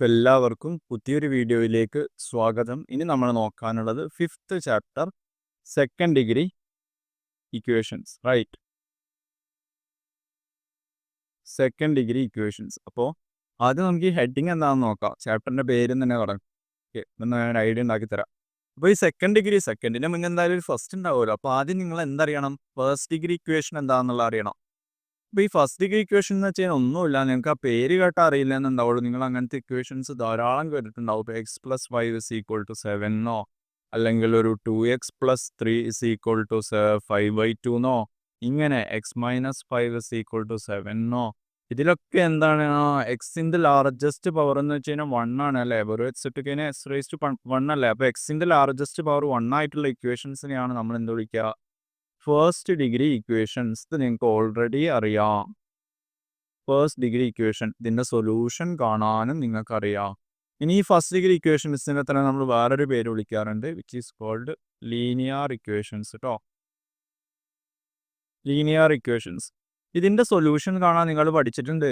എല്ലാവർക്കും പുതിയൊരു വീഡിയോയിലേക്ക് സ്വാഗതം. ഇനി നമ്മൾ നോക്കാനുള്ളത് fifth chapter second degree equations right second degree equations അപ്പോൾ ആദ്യം നമുക്ക് ഈ ഹെഡിങ് എന്താണെന്ന് നോക്കാം. ചാപ്റ്ററിന്റെ പേരും തന്നെ തുടങ്ങും ഓക്കെ ഒന്ന് ഞാൻ ഐഡിയ ഉണ്ടാക്കി തരാം. അപ്പോൾ ഈ സെക്കൻഡ് ഡിഗ്രി സെക്കൻഡിന് മുന്നേ എന്തായാലും ഒരു ഫസ്റ്റ് ഉണ്ടാവുമല്ലോ. അപ്പോൾ ആദ്യം നിങ്ങൾ എന്തറിയണം ഫസ്റ്റ് ഡിഗ്രി ഇക്വേഷൻ എന്താണെന്നുള്ള അറിയണം. അപ്പോൾ ഈ ഫസ്റ്റ് ഡിഗ്രി ഇക്വേഷൻ എന്ന് വെച്ചാൽ ഒന്നുമില്ല. നിങ്ങൾക്ക് ആ പേര് കേട്ട അറിയില്ല എന്നുണ്ടാവുള്ളൂ നിങ്ങൾ അങ്ങനത്തെ ഇക്വേഷൻസ് ധാരാളം കേട്ടിട്ടുണ്ടാവും. ഇപ്പോൾ x plus five is equal to സെവനോ അല്ലെങ്കിൽ ഒരു two x plus three is equal to five by ടുന്നോ ഇങ്ങനെ x minus five is equal to സെവനോ ഇതിലൊക്കെ എന്താണ്? എക്സിന്റെ ലാർജസ്റ്റ് പവർ എന്ന് വെച്ച് കഴിഞ്ഞാൽ വൺ ആണ് അല്ലേ? ഒരു എക്സ് ഇട്ട് കഴിഞ്ഞാൽ എക്സ് റേസ് ടു വൺ അല്ലേ? അപ്പോൾ എക്സിന്റെ ലാർജസ്റ്റ് പവർ വൺ ആയിട്ടുള്ള ഇക്വേഷൻസിനെയാണ് നമ്മൾ എന്ത് വിളിക്കുക ഫസ്റ്റ് ഡിഗ്രി ഇക്വേഷൻസ് നിങ്ങൾക്ക് ഓൾറെഡി അറിയാം. ഫേസ്റ്റ് ഡിഗ്രി ഇക്വേഷൻ ഇതിന്റെ സൊല്യൂഷൻ കാണാനും നിങ്ങൾക്കറിയാം ഇനി ഈ ഫസ്റ്റ് ഡിഗ്രി ഇക്വേഷൻസിനെ തന്നെ നമ്മൾ വേറൊരു പേര് വിളിക്കാറുണ്ട് which is called linear equations കേട്ടോ ലീനിയർ ഇക്വേഷൻസ് ഇതിന്റെ സൊല്യൂഷൻ കാണാൻ നിങ്ങൾ പഠിച്ചിട്ടുണ്ട്.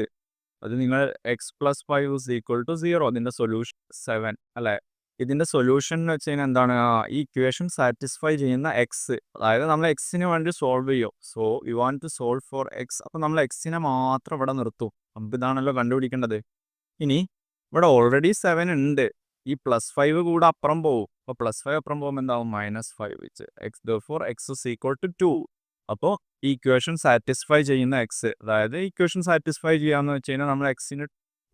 അത് നിങ്ങൾ x plus five is equal to zero അതിന്റെ സൊല്യൂഷൻ സെവൻ അല്ലേ? ഇതിന്റെ സൊല്യൂഷൻ എന്ന് വെച്ച് കഴിഞ്ഞാൽ എന്താണ്? ഈ ഇക്വേഷൻ സാറ്റിസ്ഫൈ ചെയ്യുന്ന എക്സ് അതായത് നമ്മൾ എക്സിന് വേണ്ടി സോൾവ് ചെയ്യും. So you want to solve for x അപ്പോൾ നമ്മൾ എക്സിനെ മാത്രം ഇവിടെ നിർത്തും. നമുക്ക് ഇതാണല്ലോ കണ്ടുപിടിക്കേണ്ടത്. ഇനി ഇവിടെ ഓൾറെഡി സെവൻ ഉണ്ട്. ഈ പ്ലസ് ഫൈവ് കൂടെ അപ്പുറം പോകും അപ്പോൾ പ്ലസ് ഫൈവ് അപ്പുറം പോകുമ്പോൾ എന്താവും? മൈനസ് ഫൈവ് വെച്ച്. X four x is equal to two അപ്പോൾ ഈ ഇക്വേഷൻ സാറ്റിസ്ഫൈ ചെയ്യുന്ന എക്സ് അതായത് ഇക്വേഷൻ സാറ്റിസ്ഫൈ ചെയ്യാന്ന് വെച്ച് കഴിഞ്ഞാൽ നമ്മൾ എക്സിന്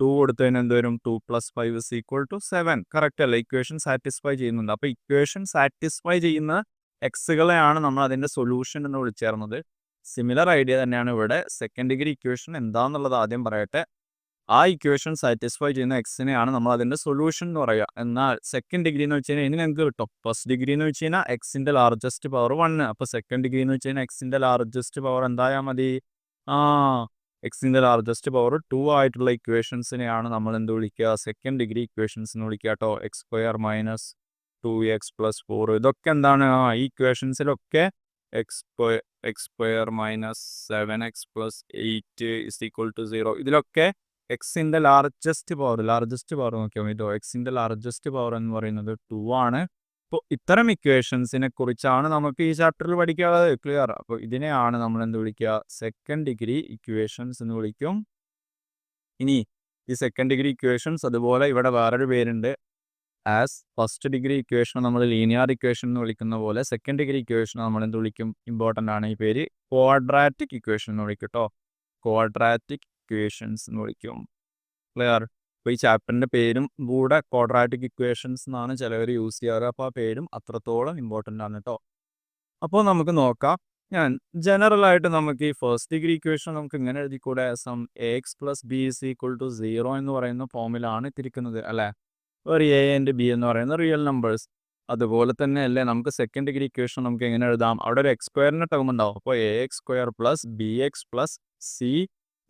ടു കൊടുത്തു കഴിഞ്ഞാൽ എന്ത് വരും two plus five is equal to seven correct അല്ല? ഇക്വേഷൻ സാറ്റിസ്ഫൈ ചെയ്യുന്നുണ്ട്. അപ്പോൾ ഇക്വേഷൻ സാറ്റിസ്ഫൈ ചെയ്യുന്ന എക്സുകളെയാണ് നമ്മൾ അതിന്റെ സൊല്യൂഷൻ എന്ന് വിളിച്ചേർന്നത്. സിമിലർ ഐഡിയ തന്നെയാണ് ഇവിടെ. സെക്കൻഡ് ഡിഗ്രി ഇക്വേഷൻ എന്താണെന്നുള്ളത് ആദ്യം പറയട്ടെ. ആ ഇക്വേഷൻ സാറ്റിസ്ഫൈ ചെയ്യുന്ന എക്സിനെയാണ് നമ്മൾ അതിന്റെ സൊല്യൂഷൻ എന്ന് പറയുക. എന്നാൽ സെക്കൻഡ് ഡിഗ്രി എന്ന് വെച്ച് കഴിഞ്ഞാൽ ഇനി നിങ്ങൾക്ക് കിട്ടും. ഫസ്റ്റ് ഡിഗ്രി എന്ന് വെച്ച് കഴിഞ്ഞാൽ എക്സിന്റെ ലാർജസ്റ്റ് പവർ വൺ അപ്പോൾ സെക്കൻഡ് ഡിഗ്രി എന്ന് വെച്ച് കഴിഞ്ഞാൽ എക്സിന്റെ ലാർജസ്റ്റ് പവർ എന്തായാൽ മതി? ആ എക്സിന്റെ ലാർജസ്റ്റ് പവർ ടു ആയിട്ടുള്ള ഇക്വേഷൻസിനെയാണ് നമ്മൾ എന്ത് വിളിക്കുക? സെക്കൻഡ് ഡിഗ്രി ഇക്വേഷൻസ് എന്ന് വിളിക്കുക കേട്ടോ. X square minus two x plus four ഇതൊക്കെ എന്താണ്? ആ ഈ ഇക്വേഷൻസിലൊക്കെ x x square minus seven x plus eight is equal to zero ഇതിലൊക്കെ എക്സിന്റെ ലാർജസ്റ്റ് പവർ ലാർജസ്റ്റ് പവർ നോക്കിയാൽ മതി കേട്ടോ. എക്സിന്റെ ലാർജസ്റ്റ് പവർ എന്ന് പറയുന്നത് ടു ആണ്. അപ്പോൾ ഇത്തരം ഇക്വേഷൻസിനെ കുറിച്ചാണ് നമുക്ക് ഈ ചാപ്റ്ററിൽ പഠിക്കാനുള്ളത് ക്ലിയർ അപ്പോൾ ഇതിനെയാണ് നമ്മൾ എന്ത് വിളിക്കുക സെക്കൻഡ് ഡിഗ്രി ഇക്വേഷൻസ് എന്ന് വിളിക്കും. ഇനി ഈ സെക്കൻഡ് ഡിഗ്രി ഇക്വേഷൻസ് അതുപോലെ ഇവിടെ വേറൊരു പേരുണ്ട്. ആസ് ഫസ്റ്റ് ഡിഗ്രി ഇക്വേഷൻ നമ്മൾ ലീനിയർ ഇക്വേഷൻ എന്ന് വിളിക്കുന്ന പോലെ സെക്കൻഡ് ഡിഗ്രി ഇക്വേഷൻ നമ്മൾ എന്ത് വിളിക്കും? ഇമ്പോർട്ടന്റ് ആണ് ഈ പേര്. ക്വാഡ്രാറ്റിക് ഇക്വേഷൻ എന്ന് വിളിക്കും കേട്ടോ ക്വാഡ്രാറ്റിക് ഇക്വേഷൻസ് എന്ന് വിളിക്കും. ക്ലിയർ അപ്പോൾ ഈ ചാപ്റ്ററിന്റെ പേരും കൂടെ ക്വാഡ്രാറ്റിക് ഇക്വേഷൻസ് എന്നാണ് ചിലവർ യൂസ് ചെയ്യാറ്. അപ്പോൾ ആ പേരും അത്രത്തോളം ഇമ്പോർട്ടന്റ് ആണ് കേട്ടോ അപ്പോൾ നമുക്ക് നോക്കാം. ഞാൻ ജനറൽ ആയിട്ട് നമുക്ക് ഈ ഫസ്റ്റ് ഡിഗ്രി ഇക്വേഷൻ നമുക്ക് ഇങ്ങനെ എഴുതിക്കൂടെ? Some x plus b is equal to zero എന്ന് പറയുന്ന ഫോമിലാണ് ഇത്തിരിക്കുന്നത് അല്ലേ? ഒരു എ ആൻഡ് ബി എന്ന് പറയുന്ന റിയൽ നമ്പേഴ്സ് അതുപോലെ തന്നെ അല്ലേ? നമുക്ക് സെക്കൻഡ് ഡിഗ്രി ഇക്വേഷൻ നമുക്ക് എങ്ങനെ എഴുതാം? അവിടെ ഒരു എക്സ് സ്ക്വയറിന്റെ ടേം ഉണ്ടാവും. അപ്പോൾ a x square plus b x plus c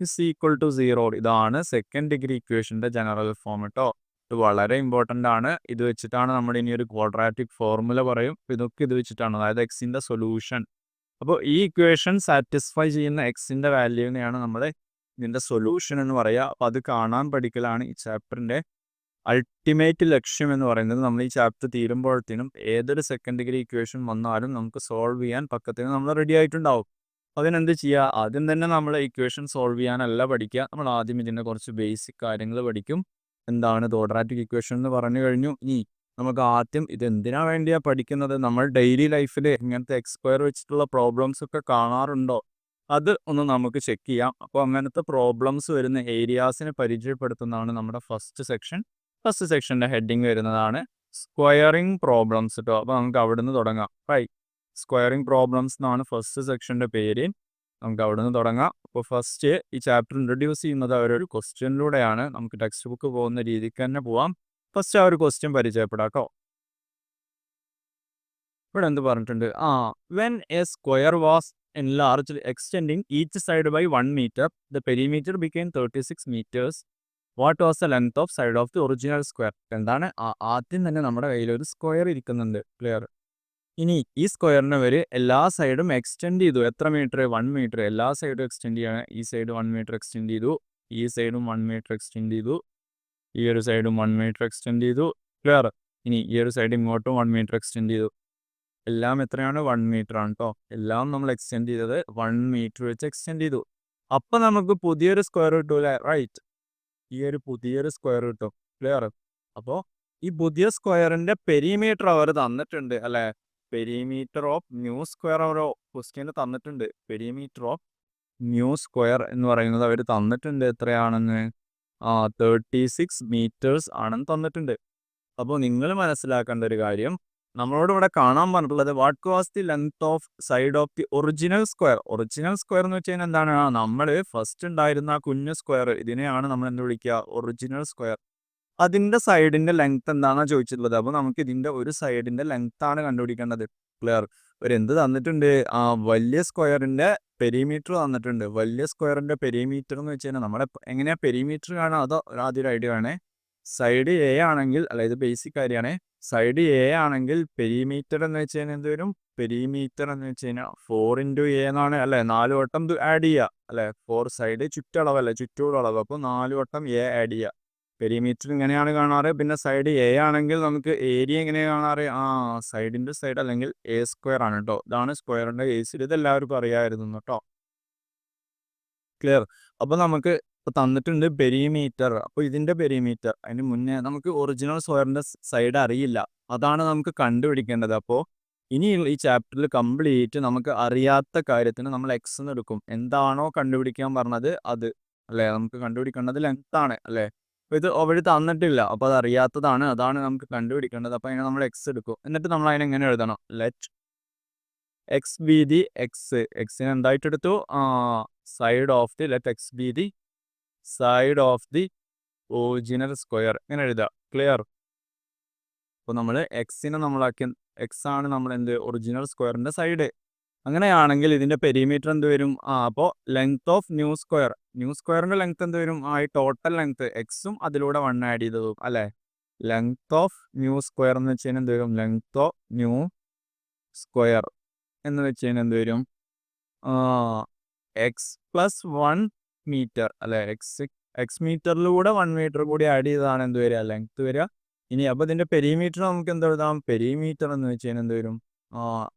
is equal to zero ഇതാണ് സെക്കൻഡ് ഡിഗ്രി ഇക്വേഷന്റെ ജനറൽ ഫോം കേട്ടോ ഇത് വളരെ ഇമ്പോർട്ടന്റ് ആണ്. ഇത് വെച്ചിട്ടാണ് നമ്മൾ ഇനി ഒരു ക്വാഡ്രാറ്റിക് ഫോർമുല പറയും. ഇതൊക്കെ ഇത് വെച്ചിട്ടാണ്. അതായത് എക്സിന്റെ സൊല്യൂഷൻ അപ്പോൾ ഈ ഇക്വേഷൻ സാറ്റിസ്ഫൈ ചെയ്യുന്ന എക്സിന്റെ വാല്യൂവിനെയാണ് നമ്മൾ ഇതിന്റെ സൊല്യൂഷൻ എന്ന് പറയുക. അപ്പോൾ അത് കാണാൻ പഠിക്കലാണ് ഈ ചാപ്റ്ററിന്റെ അൾട്ടിമേറ്റ് ലക്ഷ്യം എന്ന് പറയുന്നത്. നമ്മൾ ഈ ചാപ്റ്റർ തീരുമ്പോഴത്തേനും ഏതൊരു സെക്കൻഡ് ഡിഗ്രി ഇക്വേഷൻ വന്നാലും നമുക്ക് സോൾവ് ചെയ്യാൻ പക്കത്തിന് നമ്മൾ റെഡി ആയിട്ടുണ്ടാവും. അതിനെന്ത് ചെയ്യുക ആദ്യം തന്നെ നമ്മൾ ഇക്വേഷൻ സോൾവ് ചെയ്യാനല്ല പഠിക്കുക നമ്മൾ ആദ്യം ഇതിന്റെ കുറച്ച് ബേസിക് കാര്യങ്ങൾ പഠിക്കും. എന്താണ് ക്വാഡ്രാറ്റിക് ഇക്വേഷൻ എന്ന് പറഞ്ഞു കഴിഞ്ഞു. ഇനി നമുക്ക് ആദ്യം ഇത് എന്തിനാ വേണ്ടിയാ പഠിക്കുന്നത്? നമ്മൾ ഡെയിലി ലൈഫിൽ ഇങ്ങനത്തെ എക്സ്പയർ വെച്ചിട്ടുള്ള പ്രോബ്ലംസ് ഒക്കെ കാണാറുണ്ടോ? അത് ഒന്ന് നമുക്ക് ചെക്ക് ചെയ്യാം. അപ്പോൾ അങ്ങനത്തെ പ്രോബ്ലംസ് വരുന്ന ഏരിയാസിനെ പരിചയപ്പെടുത്തുന്നതാണ് നമ്മുടെ ഫസ്റ്റ് സെക്ഷൻ ഫസ്റ്റ് സെക്ഷന്റെ ഹെഡിങ് വരുന്നതാണ് സ്ക്വയറിംഗ് പ്രോബ്ലംസ് കേട്ടോ അപ്പോൾ നമുക്ക് അവിടെ നിന്ന് തുടങ്ങാം. റൈറ്റ് സ്ക്വയറിംഗ് പ്രോബ്ലംസ് എന്നാണ് ഫസ്റ്റ് സെക്ഷന്റെ പേര്. നമുക്ക് അവിടെ നിന്ന് തുടങ്ങാം. അപ്പോൾ ഫസ്റ്റ് ഈ ചാപ്റ്റർ ഇൻട്രൊഡ്യൂസ് ചെയ്യുന്നത് അവരൊരു ക്വസ്റ്റ്യനിലൂടെയാണ്. നമുക്ക് ടെക്സ്റ്റ് ബുക്ക് പോകുന്ന രീതിക്ക് തന്നെ പോവാം. ഫസ്റ്റ് ആ ഒരു ക്വസ്റ്റ്യൻ പരിചയപ്പെടാം കേട്ടോ ഇവിടെ എന്ത് പറഞ്ഞിട്ടുണ്ട്? ആ when a square was enlarged extending each side by 1 meter the perimeter became 36 meters. What was the length of side of the original square എന്താണ്? ആദ്യം തന്നെ നമ്മുടെ കയ്യിൽ ഒരു സ്ക്വയർ ഇരിക്കുന്നുണ്ട്. ക്ലിയർ ഇനി ഈ സ്ക്വയറിനെ വരെ എല്ലാ സൈഡും എക്സ്റ്റെൻഡ് ചെയ്തു. എത്ര മീറ്റർ വൺ മീറ്റർ എല്ലാ സൈഡും എക്സ്റ്റെൻഡ് ചെയ്യണം. ഈ സൈഡ് വൺ മീറ്റർ എക്സ്റ്റെൻഡ് ചെയ്തു. ഈ സൈഡും വൺ മീറ്റർ എക്സ്റ്റെൻഡ് ചെയ്തു. ഈ ഒരു സൈഡും വൺ മീറ്റർ എക്സ്റ്റെൻഡ് ചെയ്തു. ക്ലിയർ ഇനി ഈ ഒരു സൈഡ് ഇങ്ങോട്ടും വൺ മീറ്റർ എക്സ്റ്റെൻഡ് ചെയ്തു. എല്ലാം എത്രയാണ്? വൺ മീറ്റർ ആണ് കേട്ടോ എല്ലാം നമ്മൾ എക്സ്റ്റെൻഡ് ചെയ്തത് വൺ മീറ്റർ വെച്ച് എക്സ്റ്റെൻഡ് ചെയ്തു. അപ്പം നമുക്ക് പുതിയൊരു സ്ക്വയർ കിട്ടൂലേ റൈറ്റ് ഈ ഒരു പുതിയൊരു സ്ക്വയർ കിട്ടും. ക്ലിയർ അപ്പോൾ ഈ പുതിയ സ്ക്വയറിന്റെ പെരിമീറ്റർ അവർ തന്നിട്ടുണ്ട് അല്ലെ? പെരിമീറ്റർ ഓഫ് ന്യൂ സ്ക്വയർ അവർ ക്വസ്റ്റ്യന് തന്നിട്ടുണ്ട്. പെരിമീറ്റർ ഓഫ് ന്യൂ സ്ക്വയർ എന്ന് പറയുന്നത് അവർ തന്നിട്ടുണ്ട് എത്രയാണെന്ന്? ആ തേർട്ടി സിക്സ് മീറ്റേഴ്സ് ആണെന്ന് തന്നിട്ടുണ്ട്. അപ്പോൾ നിങ്ങൾ മനസ്സിലാക്കേണ്ട ഒരു കാര്യം നമ്മളോട് ഇവിടെ കാണാൻ പറഞ്ഞിട്ടുള്ളത് what was the length of side of the original square original square എന്ന് വെച്ച് കഴിഞ്ഞാൽ എന്താണ്? നമ്മൾ ഫസ്റ്റ് ഉണ്ടായിരുന്ന ആ കുഞ്ഞു സ്ക്വയർ ഇതിനെയാണ് നമ്മൾ എന്ത് വിളിക്കുക? ഒറിജിനൽ സ്ക്വയർ അതിന്റെ സൈഡിന്റെ ലെങ്ത് എന്താണോ ചോദിച്ചിട്ടുള്ളത്. അപ്പോൾ നമുക്ക് ഇതിന്റെ ഒരു സൈഡിന്റെ ലെങ്ത് ആണ് കണ്ടുപിടിക്കേണ്ടത്. ക്ലിയർ? ഒരു എന്ത് തന്നിട്ടുണ്ട്? ആ വലിയ സ്ക്വയറിന്റെ പെരിമീറ്റർ തന്നിട്ടുണ്ട്. വലിയ സ്ക്വയറിന്റെ പെരിമീറ്റർ എന്ന് വെച്ച് കഴിഞ്ഞാൽ നമ്മുടെ എങ്ങനെയാ പെരിമീറ്റർ കാണാം അതോ ആദ്യം ഐഡിയ വേണേ സൈഡ് എ ആണെങ്കിൽ അല്ല ഇത് ബേസിക് കാര്യമാണ്. സൈഡ് എ ആണെങ്കിൽ പെരിമീറ്റർ എന്ന് വെച്ച് കഴിഞ്ഞാൽ എന്ത് വരും? പെരിമീറ്റർ എന്ന് വെച്ച് കഴിഞ്ഞാൽ ഫോർ ഇന്റു എ എന്നാണ്. അല്ലേ? നാല് വട്ടം ആഡ് ചെയ്യുക. അല്ലേ? ഫോർ സൈഡ് ചുറ്റളവല്ലേ? ചുറ്റോടളവ്. അപ്പോൾ നാല് വട്ടം എ ആഡ് ചെയ്യുക. പെരിമീറ്റർ ഇങ്ങനെയാണ് കാണാറ്. പിന്നെ സൈഡ് എ ആണെങ്കിൽ നമുക്ക് ഏരിയ എങ്ങനെയാണ് കാണാറ്? ആ സൈഡിന്റെ സൈഡ് അല്ലെങ്കിൽ എ സ്ക്വയർ ആണ് കേട്ടോ ഇതാണ് സ്ക്വയറിന്റെ കേസിൽ ഇത് എല്ലാവർക്കും അറിയാമായിരുന്നു കേട്ടോ ക്ലിയർ അപ്പോൾ നമുക്ക് ഇപ്പൊ തന്നിട്ടുണ്ട് പെരിമീറ്റർ അപ്പോൾ ഇതിന്റെ പെരിമീറ്റർ അതിന് മുന്നേ നമുക്ക് ഒറിജിനൽ സ്ക്വയറിന്റെ സൈഡ് അറിയില്ല. അതാണ് നമുക്ക് കണ്ടുപിടിക്കേണ്ടത്. അപ്പോൾ ഇനി ഈ ചാപ്റ്ററിൽ കംപ്ലീറ്റ് നമുക്ക് അറിയാത്ത കാര്യത്തിന് നമ്മൾ എക്സ് എന്ന് എടുക്കും. എന്താണോ കണ്ടുപിടിക്കാൻ പറഞ്ഞത് അത്. അല്ലേ? നമുക്ക് കണ്ടുപിടിക്കേണ്ടത് ലെങ്ത് ആണ്. അല്ലേ? ഇത് അവർ തന്നിട്ടില്ല. അപ്പോൾ അത് അറിയാത്തതാണ്. അതാണ് നമുക്ക് കണ്ടുപിടിക്കേണ്ടത്. അപ്പോൾ അതിനെ നമ്മൾ എക്സ് എടുക്കും. എന്നിട്ട് നമ്മൾ അതിനെ എങ്ങനെ എഴുതണം? Let x be the x എക്സിനെ എന്തായിട്ട് എടുത്തു? Side of the let x be the side of the original square ഇങ്ങനെ എഴുതുക. ക്ലിയർ അപ്പോൾ നമ്മൾ എക്സിനെ നമ്മളാക്കി എക്സ് ആണ് നമ്മൾ എന്ത്? ഒറിജിനൽ സ്ക്വയറിന്റെ സൈഡ് അങ്ങനെയാണെങ്കിൽ ഇതിന്റെ പെരിമീറ്റർ എന്ത് വരും? ആ അപ്പോൾ length of new square new സ്ക്വയറിന്റെ ലെങ്ത് എന്ത് വരും? ആ ഈ ടോട്ടൽ ലെങ്ത് എക്സും അതിലൂടെ വൺ ആഡ് ചെയ്തതും അല്ലെ? ലെങ്ത് ഓഫ് ന്യൂ സ്ക്വയർ എന്ന് വെച്ച് കഴിഞ്ഞാൽ എന്ത് വരും? ലെങ്ത് ഓഫ് ന്യൂ സ്ക്വയർ എന്ന് വെച്ച് കഴിഞ്ഞാൽ എന്ത് വരും? എക്സ് പ്ലസ് വൺ മീറ്റർ അല്ലെ? എക്സ് എക്സ് മീറ്ററിലൂടെ വൺ മീറ്റർ കൂടി ആഡ് ചെയ്തതാണ് എന്ത് വരിക? ലെങ്ത് വരിക. ഇനി അപ്പോൾ ഇതിന്റെ പെരിമീറ്റർ നമുക്ക് എന്ത് എഴുതാം? പെരിമീറ്റർ എന്ന് വെച്ച് കഴിഞ്ഞാൽ എന്ത് വരും?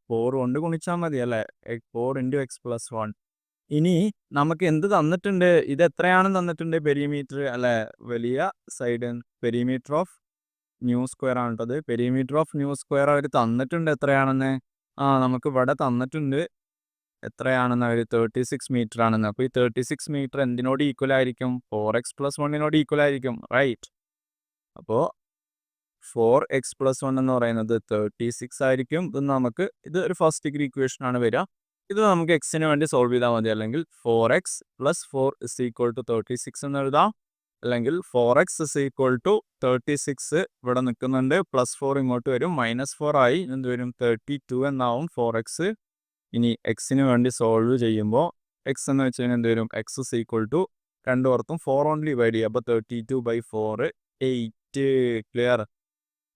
ഫോർ കൊണ്ട് ഗുണിച്ചാൽ മതി അല്ലേ? Four into x plus one ഇനി നമുക്ക് എന്ത് തന്നിട്ടുണ്ട്? ഇത് എത്രയാണ് തന്നിട്ടുണ്ട്? പെരിമീറ്റർ അല്ലെ? വലിയ side perimeter of new square ആണ് കേട്ടത് പെരിമീറ്റർ ഓഫ് ന്യൂ സ്ക്വയർ അവർ തന്നിട്ടുണ്ട് എത്രയാണെന്ന്? ആ നമുക്ക് ഇവിടെ തന്നിട്ടുണ്ട് എത്രയാണെന്ന്? അവർ തേർട്ടി സിക്സ് മീറ്റർ ആണെന്ന്. അപ്പോൾ ഈ തേർട്ടി സിക്സ് മീറ്റർ എന്തിനോട് ഈക്വൽ ആയിരിക്കും? ഫോർ എക്സ് പ്ലസ് വണ്ണിനോട് ഈക്വൽ ആയിരിക്കും. റൈറ്റ് അപ്പോൾ ഫോർ എക്സ് പ്ലസ് വൺ എന്ന് പറയുന്നത് തേർട്ടി സിക്സ് ആയിരിക്കും. ഇത് നമുക്ക് ഇത് ഒരു ഫസ്റ്റ് ഡിഗ്രി ഇക്വേഷൻ ആണ് വരിക. ഇത് നമുക്ക് എക്സിന് വേണ്ടി സോൾവ് ചെയ്താൽ മതി. അല്ലെങ്കിൽ four x plus four is equal to thirty six എന്ന് എഴുതാം. അല്ലെങ്കിൽ four x is equal to thirty six ഇവിടെ നിൽക്കുന്നുണ്ട്. പ്ലസ് ഫോർ ഇങ്ങോട്ട് വരും. മൈനസ് ഫോർ ആയി എന്ത് വരും? തേർട്ടി ടു എന്നാവും ഫോർ എക്സ് ഇനി എക്സിന് വേണ്ടി സോൾവ് ചെയ്യുമ്പോൾ എക്സ് എന്ന് വെച്ച് കഴിഞ്ഞാൽ എന്ത് വരും? എക്സ് ഇസ് ഈക്വൾ ടു രണ്ടു പുറത്തും ഫോർ ഓൺലി ഡിവൈഡ് ചെയ്യുക. അപ്പോൾ thirty two by four eight clear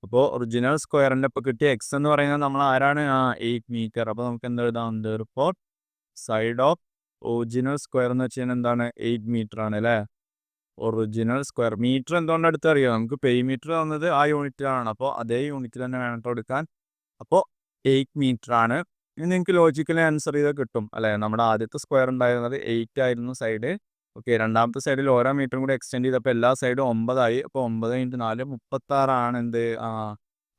അപ്പോൾ ഒറിജിനൽ സ്ക്വയറിന്റെ ഇപ്പോൾ കിട്ടിയ എക്സ് എന്ന് പറയുന്നത് നമ്മൾ ആരാണ്? ആ എയ്റ്റ് മീറ്റർ അപ്പോൾ നമുക്ക് എന്ത് എഴുതാം? Four side of original square എന്ന് വെച്ച് കഴിഞ്ഞാൽ എന്താണ്? എയ്റ്റ് മീറ്റർ ആണ് അല്ലേ? ഒറിജിനൽ സ്ക്വയർ മീറ്റർ എന്തുകൊണ്ട് അടുത്ത് അറിയാം നമുക്ക് മീറ്റർ തന്നത് ആ യൂണിറ്റിലാണ് അപ്പോൾ അതേ യൂണിറ്റിൽ തന്നെ വേണം കൊടുക്കാൻ അപ്പോൾ എയ്റ്റ് മീറ്റർ ആണ്. ഇനി നിങ്ങൾക്ക് ലോജിക്കലി ആൻസർ ചെയ്താൽ കിട്ടും. അല്ലേ? നമ്മുടെ ആദ്യത്തെ സ്ക്വയർ ഉണ്ടായിരുന്നത് എയ്റ്റ് ആയിരുന്നു സൈഡ് ഓക്കെ രണ്ടാമത്തെ സൈഡിൽ ഓരോ മീറ്ററും കൂടി എക്സ്റ്റെൻഡ് ചെയ്തപ്പോൾ എല്ലാ സൈഡും ഒമ്പതായി. അപ്പോൾ ഒമ്പത് ഇന്റു നാല് മുപ്പത്താറാണ് എന്ത് ആ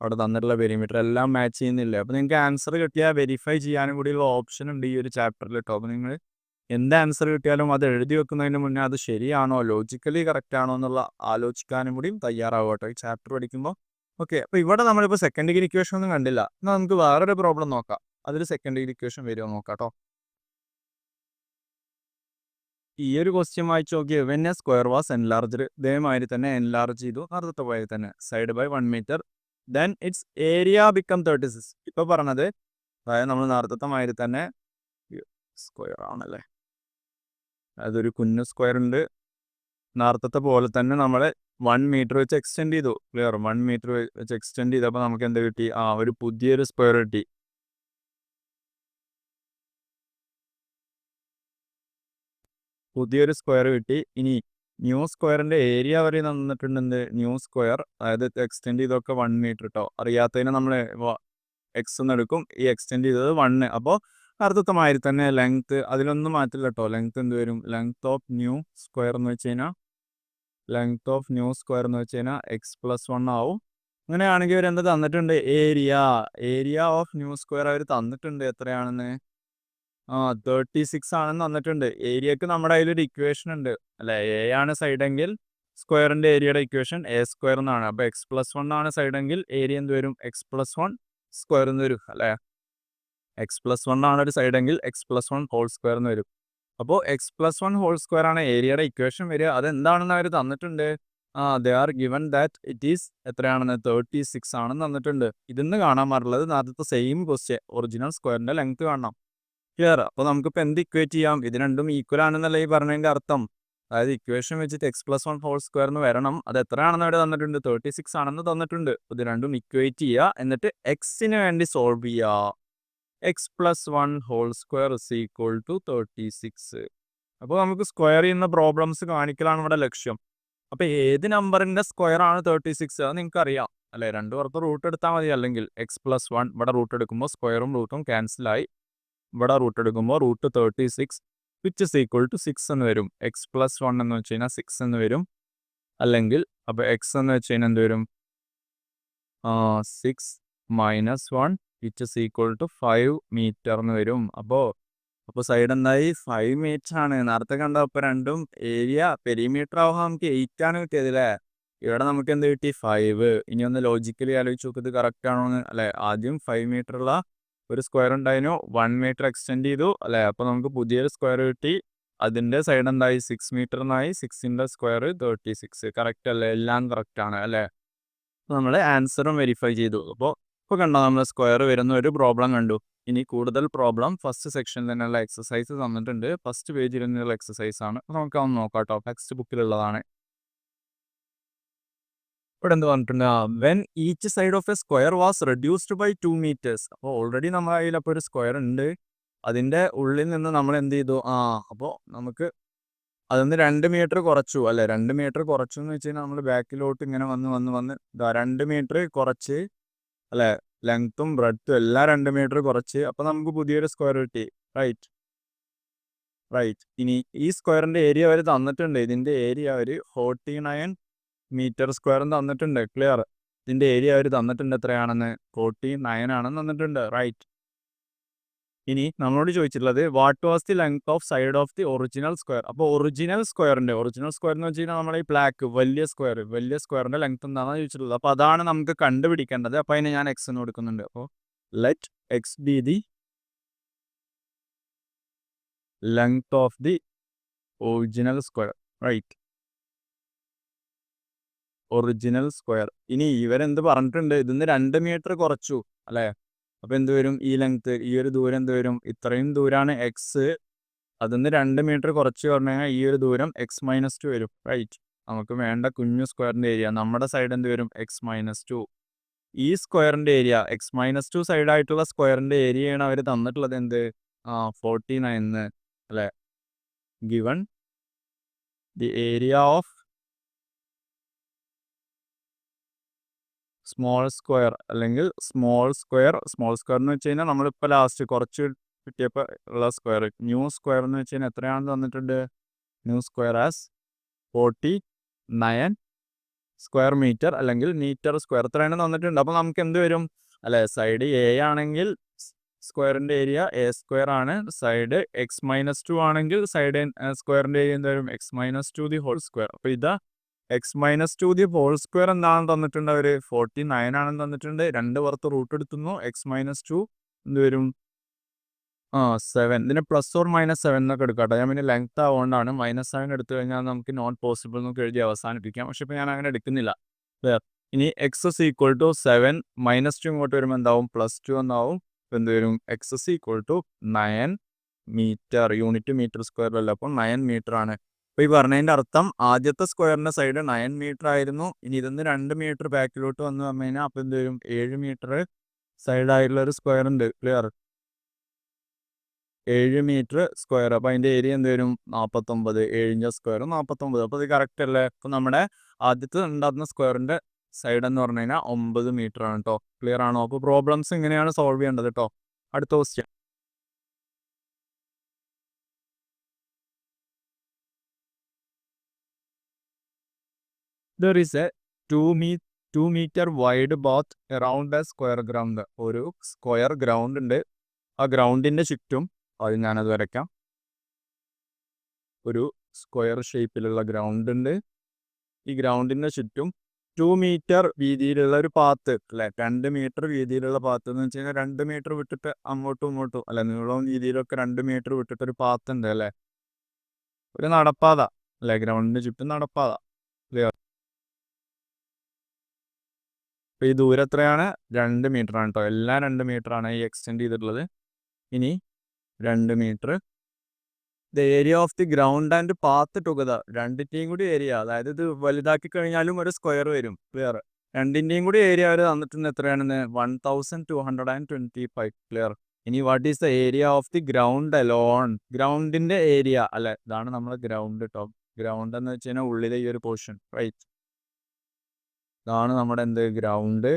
അവിടെ തന്നിട്ടുള്ള പെരിമീറ്റർ എല്ലാം മാച്ച് ചെയ്യുന്നില്ല? അപ്പോൾ നിങ്ങൾക്ക് ആൻസർ കിട്ടിയാൽ വെരിഫൈ ചെയ്യാനും കൂടിയുള്ള ഓപ്ഷൻ ഉണ്ട് ഈ ഒരു ചാപ്റ്ററിൽ കേട്ടോ അപ്പോൾ നിങ്ങൾ എന്ത് ആൻസർ കിട്ടിയാലും അത് എഴുതി വെക്കുന്നതിന് മുന്നേ അത് ശരിയാണോ? ലോജിക്കലി കറക്റ്റ് ആണോ എന്നുള്ള ആലോചിക്കാനും കൂടിയും തയ്യാറാവും കേട്ടോ ഈ ചാപ്റ്റർ പഠിക്കുമ്പോൾ ഓക്കെ അപ്പോൾ ഇവിടെ നമ്മളിപ്പോൾ സെക്കൻഡ് ഡിഗ്രി ഇക്വേഷൻ ഒന്നും കണ്ടില്ല. എന്നാൽ നമുക്ക് വേറൊരു പ്രോബ്ലം നോക്കാം. അതിൽ സെക്കൻഡ് ഡിഗ്രി ഇക്വേഷൻ വരുമോ നോക്കാം കേട്ടോ ഈ ഒരു ക്വസ്റ്റ്യൻ വായിച്ച് നോക്കിയ when a square was enlarge ഇതേമാതിരി തന്നെ എൻലാർജ് ചെയ്തു. നേരത്തെ പോയത് തന്നെ side by one metre then it's area become thirty six ഇപ്പൊ പറഞ്ഞത് അതായത് നമ്മൾ നേരത്തെ മാതിരി തന്നെ സ്ക്വയർ ആണല്ലേ? അതൊരു കുഞ്ഞു സ്ക്വയർ ഉണ്ട്. നേരത്തെ പോലെ തന്നെ നമ്മൾ വൺ മീറ്റർ വെച്ച് എക്സ്റ്റെൻഡ് ചെയ്തു. ക്ലിയർ വൺ മീറ്റർ വെച്ച് എക്സ്റ്റെൻഡ് ചെയ്തപ്പോൾ നമുക്ക് എന്ത് കിട്ടി? ആ ഒരു പുതിയൊരു സ്ക്വയർ കിട്ടി. പുതിയൊരു സ്ക്വയർ കിട്ടി. ഇനി ന്യൂ സ്ക്വയറിന്റെ ഏരിയ വരെ തന്നിട്ടുണ്ട് ന്യൂ സ്ക്വയർ അതായത് എക്സ്റ്റെൻഡ് ചെയ്തൊക്കെ വൺ മീറ്റർ കേട്ടോ അറിയാത്തതിനെ നമ്മൾ എക്സ് എന്ന് എടുക്കും. ഈ എക്സ്റ്റെൻഡ് ചെയ്തത് വണ്ണ് അപ്പോൾ അർത്ഥമാതിരി തന്നെ ലെങ്ത് അതിലൊന്നും മാറ്റില്ല കേട്ടോ ലെങ്ത് എന്ത് വരും? ലെങ്ത് ഓഫ് ന്യൂ സ്ക്വയർ എന്ന് വെച്ച് കഴിഞ്ഞാൽ ലെങ്ത് ഓഫ് ന്യൂ സ്ക്വയർ എന്ന് വെച്ച് കഴിഞ്ഞാൽ എക്സ് പ്ലസ് വൺ ആവും. അങ്ങനെയാണെങ്കിൽ അവർ എന്താ തന്നിട്ടുണ്ട്? Area. Area of new square അവർ തന്നിട്ടുണ്ട്. എത്രയാണെന്ന്? ആ തേർട്ടി സിക്സ് ആണെന്ന് തന്നിട്ടുണ്ട് ഏരിയക്ക് നമ്മുടെ അതിലൊരു ഇക്വേഷൻ ഉണ്ട്. അല്ലെ എ ആണ് സൈഡെങ്കിൽ സ്ക്വയറിന്റെ ഏരിയയുടെ ഇക്വേഷൻ എ സ്ക്വയർ എന്നാണ്. അപ്പൊ എക്സ് പ്ലസ് വൺ ആണ് സൈഡെങ്കിൽ ഏരിയ എന്ത് വരും? എക്സ് പ്ലസ് വൺ സ്ക്വയർ എന്ന് വരും അല്ലെ? എക്സ് പ്ലസ് വൺ ആണ് ഒരു സൈഡെങ്കിൽ x plus one whole square എന്ന് വരും. അപ്പോൾ x plus one whole square ആണ് ഏരിയയുടെ ഇക്വേഷൻ വരിക. അതെന്താണെന്ന് അവർ തന്നിട്ടുണ്ട്? ആ they are given that it is എത്രയാണെന്ന്? തേർട്ടി സിക്സ് ആണെന്ന് തന്നിട്ടുണ്ട്. ഇതിന്ന് കാണാൻ പാടുള്ളത് നേരത്തെ സെയിം ക്വസ്റ്റ്യൻ ഒറിജിനൽ സ്ക്വയറിന്റെ ലെങ്ത് കാണണം. ക്ലിയർ അപ്പോൾ നമുക്കിപ്പോൾ എന്ത് ഇക്വേറ്റ് ചെയ്യാം? ഇത് രണ്ടും ഈക്വൽ ആണെന്നല്ല ഈ പറഞ്ഞതിന്റെ അർത്ഥം. അതായത് ഇക്വേഷൻ വെച്ചിട്ട് x plus one whole square എന്ന് വരണം. അത് എത്രയാണെന്ന് അവിടെ തന്നിട്ടുണ്ട്? തേർട്ടി സിക്സ് ആണെന്ന് തന്നിട്ടുണ്ട്. ഇത് രണ്ടും ഇക്വേറ്റ് ചെയ്യുക എന്നിട്ട് എക്സിന് വേണ്ടി സോൾവ് ചെയ്യുക x plus one whole square is equal to thirty six അപ്പോൾ നമുക്ക് സ്ക്വയർ ചെയ്യുന്ന പ്രോബ്ലംസ് കാണിക്കലാണ് ഇവിടെ ലക്ഷ്യം. അപ്പോൾ ഏത് നമ്പറിന്റെ സ്ക്വയർ ആണ് തേർട്ടി സിക്സ് അത് നിങ്ങൾക്ക് അറിയാം അല്ലേ? രണ്ടു പുറത്ത് റൂട്ട് എടുത്താൽ മതി. അല്ലെങ്കിൽ എക്സ് പ്ലസ് വൺ ഇവിടെ റൂട്ട് എടുക്കുമ്പോൾ സ്ക്വയറും റൂട്ടും ക്യാൻസൽ ആയി. ഇവിടെ റൂട്ട് എടുക്കുമ്പോൾ root thirty six which is equal to six എന്ന് വരും. എക്സ് പ്ലസ് വൺ എന്ന് വെച്ച് കഴിഞ്ഞാൽ സിക്സ് എന്ന് വരും. അല്ലെങ്കിൽ അപ്പോൾ എക്സ് എന്ന് വെച്ച് കഴിഞ്ഞാൽ എന്ത് വരും? Six minus one which is equal to five metre എന്ന് വരും. അപ്പോൾ അപ്പോൾ സൈഡ് എന്തായി? ഫൈവ് മീറ്റർ ആണ്. നേരത്തെ കണ്ട അപ്പോൾ രണ്ടും ഏരിയ പെരിമീറ്റർ ആവുമ്പോൾ നമുക്ക് എയ്റ്റ് ആണ് കിട്ടിയത് അല്ലേ? ഇവിടെ നമുക്ക് എന്ത് കിട്ടി? ഫൈവ് ഇനി ഒന്ന് ലോജിക്കലി ആലോചിച്ച് നോക്ക് കറക്റ്റ് ആണോ എന്ന് അല്ലെ? ആദ്യം ഫൈവ് മീറ്റർ ഉള്ള ഒരു സ്ക്വയർ ഉണ്ടായിരുന്നു വൺ മീറ്റർ എക്സ്റ്റെൻഡ് ചെയ്തു. അല്ലെ? അപ്പോൾ നമുക്ക് പുതിയൊരു സ്ക്വയർ കിട്ടി. അതിന്റെ സൈഡ് എന്തായി? സിക്സ് മീറ്റർ എന്നായി സിക്സിന്റെ സ്ക്വയർ തേർട്ടി സിക്സ് കറക്റ്റ് അല്ലേ? എല്ലാം കറക്റ്റ് ആണ് അല്ലേ? നമ്മൾ ആൻസറും വെരിഫൈ ചെയ്തു. അപ്പോൾ ഇപ്പൊ കണ്ടോ നമ്മൾ സ്ക്വയർ വരുന്ന ഒരു പ്രോബ്ലം കണ്ടു. ഇനി കൂടുതൽ പ്രോബ്ലം ഫസ്റ്റ് സെക്ഷനിൽ തന്നെയുള്ള എക്സസൈസ് തന്നിട്ടുണ്ട്. ഫസ്റ്റ് പേജിൽ നിന്നുള്ള എക്സസൈസ് ആണ്. നമുക്ക് അതൊന്ന് നോക്കാം കേട്ടോ ടെക്സ്റ്റ് ബുക്കിലുള്ളതാണ് ഇവിടെ എന്ത് പറഞ്ഞിട്ടുണ്ട് when each side of a square was reduced by two metres അപ്പോൾ ഓൾറെഡി നമ്മുടെ കയ്യിൽ അപ്പോൾ ഒരു സ്ക്വയർ ഉണ്ട്. അതിന്റെ ഉള്ളിൽ നിന്ന് നമ്മൾ എന്ത് ചെയ്തു? ആ അപ്പോൾ നമുക്ക് അതൊന്ന് രണ്ട് മീറ്റർ കുറച്ചു. അല്ലെ? രണ്ട് മീറ്റർ കുറച്ചു എന്ന് വെച്ച് കഴിഞ്ഞാൽ നമ്മൾ ബാക്കിലോട്ട് ഇങ്ങനെ വന്ന് വന്ന് വന്ന് ഇതാ രണ്ട് മീറ്റർ കുറച്ച് അല്ലെ? ലെങ്ത്തും ബ്രെഡ്ത്തും എല്ലാം രണ്ട് മീറ്റർ കുറച്ച്. അപ്പൊ നമുക്ക് പുതിയൊരു സ്ക്വയർ കിട്ടി. റൈറ്റ് റൈറ്റ് ഇനി ഈ സ്ക്വയറിന്റെ ഏരിയ അവർ തന്നിട്ടുണ്ട്. ഇതിന്റെ ഏരിയ അവർ ഫോർട്ടി നയൻ മീറ്റർ സ്ക്വയറും തന്നിട്ടുണ്ട് ക്ലിയർ. ഇതിന്റെ ഏരിയ അവർ തന്നിട്ടുണ്ട് എത്രയാണെന്ന്? ഫോർട്ടി നയൻ ആണെന്ന് തന്നിട്ടുണ്ട് റൈറ്റ്. ഇനി നമ്മളോട് ചോദിച്ചിട്ടുള്ളത് what was the length of side of the original square? അപ്പോൾ ഒറിജിനൽ സ്ക്വയറിന്റെ ഒറിജിനൽ സ്ക്വയർ എന്ന് വെച്ച് കഴിഞ്ഞാൽ നമ്മുടെ ഈ ബ്ലാക്ക് വലിയ സ്ക്വയർ വലിയ സ്ക്വയറിന്റെ ലെങ്ത് എന്താണെന്ന് ചോദിച്ചിട്ടുള്ളത്. അപ്പോൾ അതാണ് നമുക്ക് കണ്ടുപിടിക്കേണ്ടത്. അപ്പോൾ അതിന് ഞാൻ എക്സ് എന്ന് കൊടുക്കുന്നുണ്ട്. അപ്പോൾ let x be the length of the original square right original square ഇനി ഇവരെന്ത് പറഞ്ഞിട്ടുണ്ട്? ഇതിന്ന് രണ്ട് മീറ്റർ കുറച്ചു അല്ലേ? അപ്പൊ എന്ത് വരും? ഈ ലെങ്ത് ഈ ഒരു ദൂരം എന്ത് വരും? ഇത്രയും ദൂരാണ് എക്സ് അതിന്ന് രണ്ട് മീറ്റർ കുറച്ച് പറഞ്ഞു ഈ ഒരു ദൂരം എക്സ് മൈനസ് ടു വരും. റൈറ്റ് നമുക്ക് വേണ്ട കുഞ്ഞു സ്ക്വയറിന്റെ ഏരിയ നമ്മുടെ സൈഡ് എന്ത് വരും? എക്സ് മൈനസ് ടു ഈ സ്ക്വയറിന്റെ area x minus two side ആയിട്ടുള്ള സ്ക്വയറിന്റെ ഏരിയയാണ് അവർ തന്നിട്ടുള്ളത് എന്ത്? ആ ഫോർട്ടി നയൻ അല്ലെ? Given the area of small square അല്ലെങ്കിൽ സ്മോൾ സ്ക്വയർ സ്മോൾ സ്ക്വയർ എന്ന് വെച്ച് കഴിഞ്ഞാൽ നമ്മളിപ്പോൾ ലാസ്റ്റ് കുറച്ച് കിട്ടിയപ്പോൾ ഉള്ള സ്ക്വയർ ന്യൂ സ്ക്വയർ എന്ന് വെച്ച് കഴിഞ്ഞാൽ എത്രയാണെന്ന് തന്നിട്ടുണ്ട്? New square as forty nine square metre അല്ലെങ്കിൽ മീറ്റർ സ്ക്വയർ എത്രയാണ് തന്നിട്ടുണ്ട്? അപ്പോൾ നമുക്ക് എന്ത് വരും? അല്ലെ സൈഡ് എ ആണെങ്കിൽ സ്ക്വയറിന്റെ ഏരിയ എ സ്ക്വയർ ആണ്. സൈഡ് എക്സ് മൈനസ് ടു ആണെങ്കിൽ സൈഡ് സ്ക്വയറിന്റെ ഏരിയ എന്തായാലും x minus two the whole square അപ്പോൾ ഇതാ x minus two the whole square എന്താണെന്ന് തന്നിട്ടുണ്ട് അവർ ഫോർട്ടി നയൻ ആണെന്ന് തന്നിട്ടുണ്ട്. രണ്ട് പുറത്ത് റൂട്ട് എടുത്തുന്നു എക്സ് മൈനസ് ടു എന്ത് വരും? ആ സെവൻ ഇതിന് പ്ലസ് ഓർ മൈനസ് സെവൻ എന്നൊക്കെ എടുക്കാട്ടെ ഞാൻ പിന്നെ ലെങ്ത് ആവുകൊണ്ടാണ് മൈനസ് സെവൻ എടുത്തു കഴിഞ്ഞാൽ നമുക്ക് നോട്ട് പോസിബിൾ എന്നൊക്കെ എഴുതി അവസാനിപ്പിക്കാം. പക്ഷെ ഇപ്പം ഞാൻ അങ്ങനെ എടുക്കുന്നില്ല. ഇനി x is equal to seven minus two ഇങ്ങോട്ട് വരുമ്പോൾ എന്താവും? പ്ലസ് ടു എന്നാവും. എന്ത് വരും? X is equal to nine metre unit metre സ്ക്വയറിലല്ല അപ്പോൾ നയൻ മീറ്റർ ആണ്. അപ്പോൾ ഈ പറഞ്ഞതിന്റെ അർത്ഥം ആദ്യത്തെ സ്ക്വയറിന്റെ സൈഡ് നയൻ മീറ്റർ ആയിരുന്നു. ഇനി ഇതൊന്ന് രണ്ട് മീറ്റർ ബാക്കിലോട്ട് വന്നു പറഞ്ഞു കഴിഞ്ഞാൽ അപ്പോൾ എന്ത് വരും? ഏഴ് മീറ്റർ സൈഡായിട്ടുള്ള ഒരു സ്ക്വയർ ഉണ്ട്. ക്ലിയർ? ഏഴ് മീറ്റർ സ്ക്വയർ. അപ്പോൾ അതിന്റെ ഏരിയ എന്ത് വരും? നാൽപ്പത്തൊമ്പത് ഏഴിന്റെ സ്ക്വയർ നാൽപ്പത്തൊമ്പത് അപ്പോൾ ഇത് കറക്റ്റ് അല്ലേ? അപ്പോൾ നമ്മുടെ ആദ്യത്തെ ഉണ്ടാകുന്ന സ്ക്വയറിന്റെ സൈഡ് എന്ന് പറഞ്ഞു കഴിഞ്ഞാൽ ഒമ്പത് മീറ്റർ ആണ് കേട്ടോ ക്ലിയർ ആണോ? അപ്പോൾ പ്രോബ്ലംസ് ഇങ്ങനെയാണ് സോൾവ് ചെയ്യേണ്ടത് കേട്ടോ അടുത്ത question there is a two me two metre wide bath around a square ground ഒരു സ്ക്വയർ ഗ്രൗണ്ട് ഉണ്ട്. ആ ഗ്രൗണ്ടിന്റെ ചുറ്റും അത് ഞാനത് വരയ്ക്കാം. ഒരു സ്ക്വയർ ഷേപ്പിലുള്ള ഗ്രൗണ്ട് ഉണ്ട്. ഈ ഗ്രൗണ്ടിന്റെ ചുറ്റും ടു മീറ്റർ വീതിയിലുള്ള ഒരു പാത്ത് അല്ലെ? രണ്ട് മീറ്റർ വീതിയിലുള്ള പാത്ത് എന്ന് വെച്ച് കഴിഞ്ഞാൽ രണ്ട് മീറ്റർ വിട്ടിട്ട് അങ്ങോട്ടും ഇങ്ങോട്ടും അല്ലെ? നീളവും വീതിയിലൊക്കെ രണ്ട് മീറ്റർ വിട്ടിട്ട് ഒരു പാത്ത് ഉണ്ട് അല്ലേ? ഒരു നടപ്പാത അല്ലെ? ഗ്രൗണ്ടിന് ചുറ്റും നടപ്പാത ക്ലിയർ ഇപ്പൊ ഈ ദൂരം എത്രയാണ്? രണ്ട് മീറ്റർ ആണ് കേട്ടോ എല്ലാം രണ്ട് മീറ്റർ ആണ് ഈ എക്സ്റ്റെൻഡ് ചെയ്തിട്ടുള്ളത്. ഇനി രണ്ട് metre. The area of the ground and path together രണ്ടിന്റെയും കൂടി ഏരിയ അതായത് ഇത് വലുതാക്കി കഴിഞ്ഞാലും ഒരു സ്ക്വയർ വരും. ക്ലിയർ രണ്ടിന്റെയും കൂടി ഏരിയ അവർ തന്നിട്ടുണ്ട് എത്രയാണെന്ന്? One thousand two hundred and twenty five clear ഇനി what is the area of the ground alone ഗ്രൗണ്ടിന്റെ area അല്ലെ? ഇതാണ് നമ്മുടെ ഗ്രൗണ്ട് ടോപ്പ് ഗ്രൗണ്ട് എന്ന് വെച്ച് കഴിഞ്ഞാൽ ഉള്ളിലെ ഈ ഒരു പോർഷൻ റൈറ്റ് ഇതാണ് നമ്മുടെ എന്ത് ഗ്രൗണ്ട്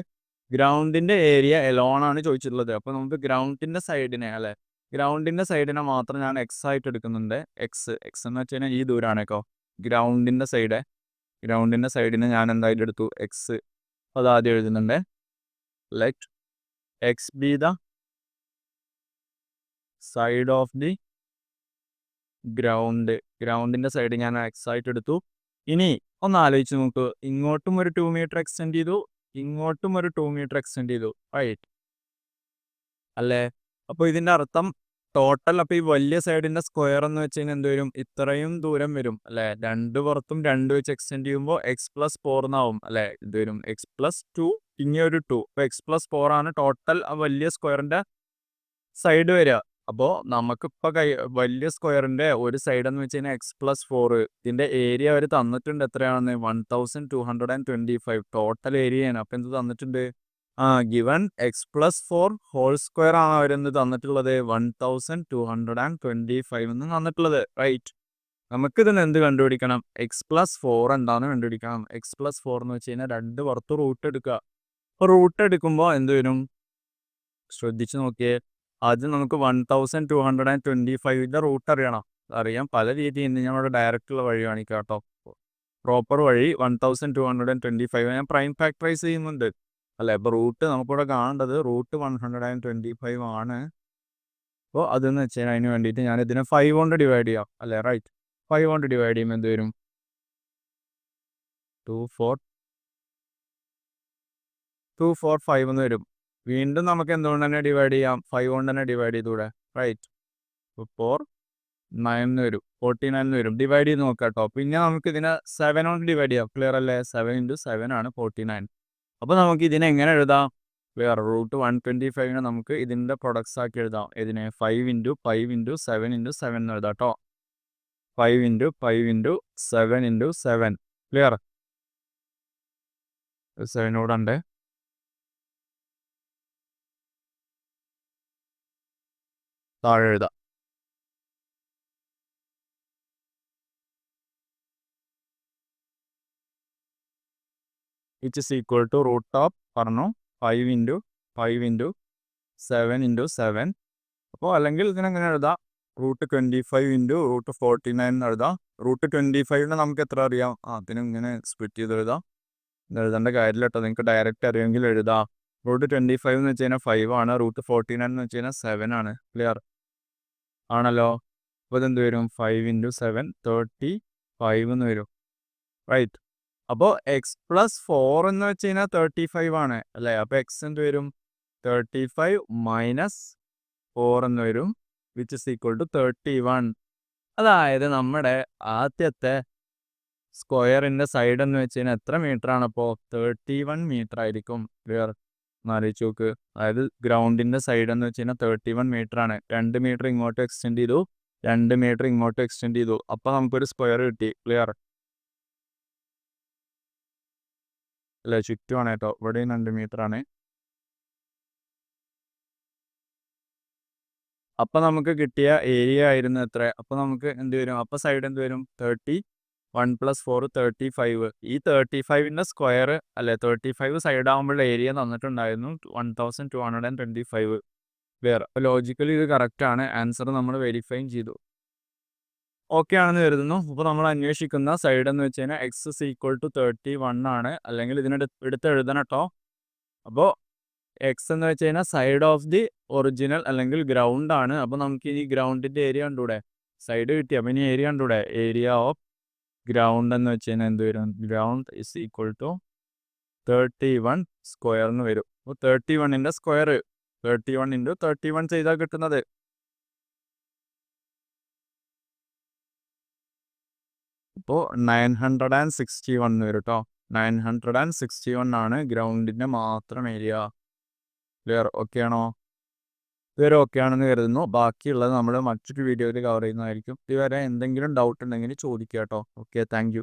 ഗ്രൗണ്ടിന്റെ ഏരിയ എലോൺ ആണ് ചോദിച്ചിട്ടുള്ളത്. അപ്പൊ നമുക്ക് ഗ്രൗണ്ടിന്റെ സൈഡിനെ അല്ലെ? ഗ്രൗണ്ടിന്റെ സൈഡിനെ മാത്രം ഞാൻ എക്സ് ആയിട്ട് എടുക്കുന്നുണ്ട്. എക്സ് എക്സ് എന്ന് വെച്ച് ഈ ദൂരാണ് കേട്ടോ. ഗ്രൗണ്ടിന്റെ സൈഡ് ഗ്രൗണ്ടിന്റെ സൈഡിന് ഞാൻ എന്തായിട്ട് എടുത്തു? എക്സ് അത് ആദ്യം എഴുതുന്നുണ്ട്. Let x be the side of the ground. ഗ്രൗണ്ടിന്റെ side ഞാൻ എക്സ് ആയിട്ട് എടുത്തു. ഇനി ഒന്ന് ആലോചിച്ച് നോക്കൂ. ഇങ്ങോട്ടും ഒരു ടു മീറ്റർ എക്സ്റ്റെൻഡ് ചെയ്തു ഇങ്ങോട്ടും ഒരു ടു മീറ്റർ എക്സ്റ്റെൻഡ് ചെയ്തു. റൈറ്റ് അല്ലേ? അപ്പോൾ ഇതിന്റെ അർത്ഥം ടോട്ടൽ അപ്പോൾ ഈ വലിയ സൈഡിന്റെ സ്ക്വയർ എന്ന് വെച്ച് കഴിഞ്ഞാൽ എന്ത് വരും? ഇത്രയും ദൂരം വരും. അല്ലേ? രണ്ട് പുറത്തും രണ്ട് വെച്ച് എക്സ്റ്റെൻഡ് ചെയ്യുമ്പോൾ എക്സ് പ്ലസ് ഫോർ എന്നാവും. അല്ലേ? ഇത് വരും. എക്സ് പ്ലസ് ടു ഇനി ഒരു ടു അപ്പോൾ എക്സ് പ്ലസ് ഫോർ ആണ് ടോട്ടൽ ആ വലിയ സ്ക്വയറിന്റെ സൈഡ് വരിക. അപ്പോൾ നമുക്കിപ്പോൾ കൈ വലിയ സ്ക്വയറിന്റെ ഒരു സൈഡ് എന്ന് വെച്ച് കഴിഞ്ഞാൽ എക്സ് പ്ലസ് ഫോർ ഇതിന്റെ ഏരിയ അവർ തന്നിട്ടുണ്ട് എത്രയാണെന്ന് one thousand two hundred and twenty five total ഏരിയയാണ്. അപ്പോൾ എന്ത് തന്നിട്ടുണ്ട്? ആ given x plus four whole square ആണ് അവരെന്ന് തന്നിട്ടുള്ളത്? One thousand two hundred and twenty five എന്ന് തന്നിട്ടുള്ളത്. റൈറ്റ്. നമുക്കിതിന് എന്ത് കണ്ടുപിടിക്കണം? എക്സ് പ്ലസ് ഫോർ എന്താണ് കണ്ടുപിടിക്കണം. എക്സ് പ്ലസ് ഫോർ എന്ന് വെച്ച് കഴിഞ്ഞാൽ രണ്ട് പുറത്ത് റൂട്ട് എടുക്കുക. അപ്പോൾ റൂട്ട് എടുക്കുമ്പോൾ എന്ത് വരും? ശ്രദ്ധിച്ച് നോക്കിയേ. ആദ്യം നമുക്ക് one thousand two hundred and twenty ഫൈവിന്റെ root അറിയണം. അറിയാം. പല രീതിയിൽ ഞങ്ങളുടെ ഡയറക്റ്റുള്ള വഴി കാണിക്കാം കേട്ടോ. പ്രോപ്പർ വഴി one thousand two hundred and twenty five ഞാൻ പ്രൈം ഫാക്ടറൈസ് ചെയ്യുന്നുണ്ട്. അല്ലേ? ഇപ്പോൾ റൂട്ട് നമുക്കിവിടെ കാണേണ്ടത് root one hundred and twenty five ആണ്. അപ്പോൾ അതെന്ന് വെച്ച് കഴിഞ്ഞാൽ അതിന് വേണ്ടിയിട്ട് ഞാൻ ഇതിനെ ഫൈവ് കൊണ്ട് ഡിവൈഡ് ചെയ്യാം. അല്ലേ? റൈറ്റ് ഫൈവ് കൊണ്ട് ഡിവൈഡ് ചെയ്യുമ്പോൾ എന്ത് വരും? Two four two four five എന്ന് വരും. വീണ്ടും നമുക്ക് എന്തുകൊണ്ട് തന്നെ ഡിവൈഡ് ചെയ്യാം? ഫൈവ് കൊണ്ട് തന്നെ ഡിവൈഡ് ചെയ്തൂടെ റൈറ്റ് ഫോർ നയൻ എന്ന് വരും. ഫോർട്ടി നയൻ എന്ന് വരും. ഡിവൈഡ് ചെയ്ത് നോക്കാം കേട്ടോ പിന്നെ നമുക്ക് ഇതിനെ സെവൻ കൊണ്ട് ഡിവൈഡ് ചെയ്യാം. ക്ലിയർ അല്ലേ? സെവൻ ഇന്റു സെവൻ ആണ് ഫോർട്ടി നയൻ അപ്പോൾ നമുക്ക് ഇതിനെ എങ്ങനെ എഴുതാം? ക്ലിയർ റൂട്ട് വൺ ട്വന്റി ഫൈവിനെ നമുക്ക് ഇതിന്റെ പ്രൊഡക്ട്സ് ആക്കി എഴുതാം. ഇതിനെ five into five into seven into seven എന്ന് എഴുതാം കേട്ടോ five into five into seven into seven clear സെവനോടെ താഴെ എഴുതാം it is equal to root of പറഞ്ഞു five into five into seven into seven അപ്പോൾ അല്ലെങ്കിൽ ഇതിനെങ്ങനെ എഴുതാം? Root twenty five into root forty nine എന്ന് എഴുതാം. റൂട്ട് ട്വന്റി ഫൈവിന് നമുക്ക് എത്ര അറിയാം? ആ അതിനെങ്ങനെ സ്പ്ലിറ്റ് ചെയ്ത് എഴുതാം? എഴുതേണ്ട കാര്യമില്ല കേട്ടോ. നിങ്ങൾക്ക് ഡയറക്റ്റ് അറിയുമെങ്കിൽ എഴുതാം. റൂട്ട് ട്വന്റി ഫൈവ് എന്ന് വെച്ച് കഴിഞ്ഞാൽ ഫൈവ് ആണ്. റൂട്ട് ഫോർട്ടി നയൻ എന്ന് വെച്ച് കഴിഞ്ഞാൽ സെവൻ ആണ്. ക്ലിയർ ആണല്ലോ? അപ്പോൾ ഇതെന്ത് വരും? Five into seven thirty five എന്ന് വരും. റൈറ്റ് അപ്പോൾ എക്സ് പ്ലസ് ഫോർ എന്ന് വെച്ച് കഴിഞ്ഞാൽ തേർട്ടി ഫൈവ് ആണ്. അല്ലേ? അപ്പോൾ എക്സ് എന്ത് വരും? തേർട്ടി ഫൈവ് മൈനസ് ഫോർ എന്ന് വരും which is equal to thirty one അതായത് നമ്മുടെ ആദ്യത്തെ സ്ക്വയറിന്റെ സൈഡ് എന്ന് വെച്ച് കഴിഞ്ഞാൽ എത്ര മീറ്റർ ആണ് അപ്പോൾ തേർട്ടി വൺ മീറ്റർ ആയിരിക്കും. ക്ലിയർ എന്നാലോചിച്ച് നോക്ക്. അതായത് ഗ്രൗണ്ടിന്റെ സൈഡ് എന്ന് വെച്ച് കഴിഞ്ഞാൽ തേർട്ടി വൺ മീറ്റർ ആണ്. രണ്ട് മീറ്റർ ഇങ്ങോട്ട് എക്സ്റ്റെൻഡ് ചെയ്തു. രണ്ട് മീറ്റർ ഇങ്ങോട്ട് എക്സ്റ്റെൻഡ് ചെയ്തു. അപ്പോൾ നമുക്കൊരു സ്ക്വയർ കിട്ടി. ക്ലിയർ അല്ല? ചുറ്റുമാണ് കേട്ടോ. ഇവിടെയും രണ്ട് മീറ്റർ ആണ്. അപ്പം നമുക്ക് കിട്ടിയ ഏരിയ ആയിരുന്നു എത്ര അപ്പം നമുക്ക് എന്ത് വരും? അപ്പം സൈഡ് എന്ത് വരും? Thirty one plus four thirty five ഈ തേർട്ടി ഫൈവിന്റെ സ്ക്വയർ അല്ലെ തേർട്ടി ഫൈവ് സൈഡ് ആകുമ്പോഴുള്ള ഏരിയ തന്നിട്ടുണ്ടായിരുന്നു one thousand two hundred and twenty five വേറെ അപ്പോൾ ലോജിക്കലി ഇത് കറക്റ്റാണ് ആൻസർ നമ്മൾ വെരിഫൈയും ചെയ്തു. ഓക്കെ ആണെന്ന് കരുതുന്നു. അപ്പോൾ നമ്മൾ അന്വേഷിക്കുന്ന സൈഡ് എന്ന് വെച്ച് കഴിഞ്ഞാൽ x is equal to thirty one ആണ്. അല്ലെങ്കിൽ ഇതിനെടു എടുത്ത് എഴുതണം കേട്ടോ അപ്പോൾ എക്സ് എന്ന് വെച്ച് കഴിഞ്ഞാൽ സൈഡ് ഓഫ് ദി ഒറിജിനൽ അല്ലെങ്കിൽ ഗ്രൗണ്ട് ആണ്. അപ്പോൾ നമുക്ക് ഈ ഗ്രൗണ്ടിന്റെ ഏരിയ കണ്ടൂടെ? സൈഡ് കിട്ടി. അപ്പോൾ ഇനി ഏരിയ കണ്ടൂടെ? ഏരിയ ഓഫ് ഗ്രൗണ്ട് എന്ന് വെച്ച് കഴിഞ്ഞാൽ എന്ത് വരും? Ground is equal to thirty one square എന്ന് വരും. അപ്പോൾ തേർട്ടി വണ്ണിന്റെ square thirty one into thirty one ചെയ്താൽ കിട്ടുന്നത്. അപ്പോൾ nine hundred and sixty one വരും കേട്ടോ nine hundred and sixty one ആണ് ഗ്രൗണ്ടിന്റെ മാത്രം ഏരിയ ക്ലിയർ ഓക്കെ ആണോ? ഇതുവരെ ഓക്കെ കരുതുന്നു. ബാക്കിയുള്ളത് നമ്മൾ മറ്റൊരു വീഡിയോയിൽ കവർ ചെയ്യുന്നതായിരിക്കും. ഇതുവരെ എന്തെങ്കിലും ഡൗട്ട് ഉണ്ടെങ്കിൽ ചോദിക്കുക കേട്ടോ. Okay thank